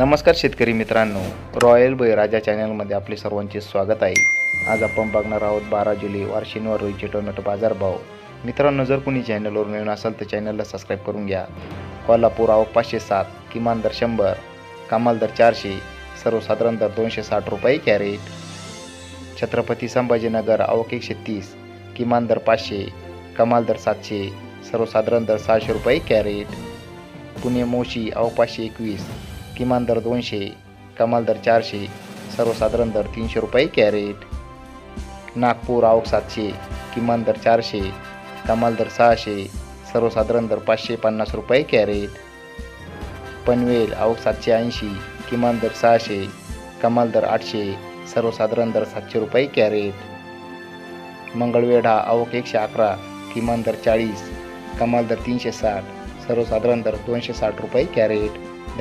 नमस्कार शेतकरी मित्रांनो. रॉयल बळीराजा चॅनलमध्ये आपले सर्वांचे स्वागत आहे. आज आपण बघणार आहोत बारा जुलै वार शनिवार रोजीचे टोमॅटो बाजारभाव मित्रांनो जर कोणी चॅनलवर नवीन असाल तर चॅनलला सबस्क्राईब करून घ्या. कोल्हापूर आवक पाचशे सात किमान दर शंभर कमाल दर चारशे सर्वसाधारण दर दोनशे साठ रुपये कॅरेट. छत्रपती संभाजीनगर आवक एकशे तीस किमान दर पाचशे कमाल दर सातशे सर्वसाधारण दर सहाशे रुपये कॅरेट. पुणे मोशी आवक पाचशे एकवीस किमान दर दोनशे कमाल दर चारशे सर्वसाधारण दर तीनशे रुपये कॅरेट. नागपूर आवक सातशे किमान दर चारशे कमाल दर सहाशे सर्वसाधारण दर पाचशे पन्नास रुपये कॅरेट. पनवेल आवक सातशे ऐंशी किमान दर सहाशे कमाल दर आठशे सर्वसाधारण दर सातशे रुपये कॅरेट. मंगळवेढा आवक एकशे अकरा किमान दर चाळीस कमाल दर तीनशे साठ सर्वसाधारण दर दोनशे साठ रुपये कॅरेट.